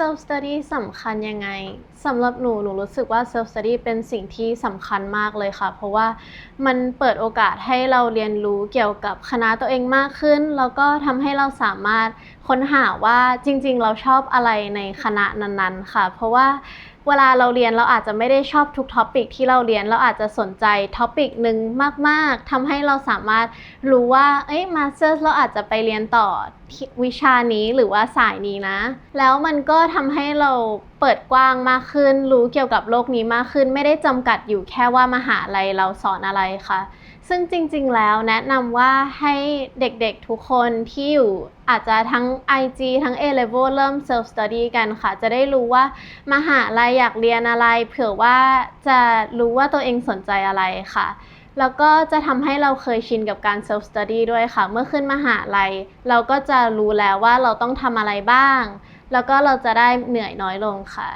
self study สำคัญยังไงสำหรับหนูหนูรู้สึกว่า self study เป็นสิ่งที่สำคัญมากเลยค่ะ เพราะว่ามันเปิดโอกาสให้เราเรียนรู้เกี่ยวกับคณะตัวเองมากขึ้น แล้วก็ทำให้เราสามารถค้นหาว่าจริง ๆ เราชอบอะไรในคณะนั้นๆ ค่ะ เพราะว่า เวลาเราเรียนเราอาจจะไม่ได้ชอบทุกท็อปิกที่เราเรียนเราอาจจะสนใจท็อปิกหนึ่งมาก ๆทำให้เราสามารถรู้ว่าเอ้ยมาสเตอร์เราอาจจะไปเรียนต่อวิชานี้หรือว่าสายนี้นะ แล้วมันก็ทำให้เรา เปิดกว้างมากขึ้น รู้เกี่ยวกับโลกนี้มากขึ้น ไม่ได้จำกัดอยู่แค่ว่ามหาลัยเราสอนอะไรค่ะ ซึ่งจริงๆแล้วแนะนำว่าให้เด็กๆทุกคนที่อยู่อาจจะทั้ง IG ทั้ง A level เริ่ม self study กันค่ะ จะได้รู้ว่ามหาลัยอยากเรียนอะไร เผื่อว่าจะรู้ว่าตัวเองสนใจอะไรค่ะแล้วก็จะทำให้เราเคยชินกับการ self study ด้วยค่ะ เมื่อขึ้นมหาลัย เราก็จะรู้แล้วว่าเราต้องทำอะไรบ้าง แล้วก็เราจะได้เหนื่อยน้อยลงค่ะ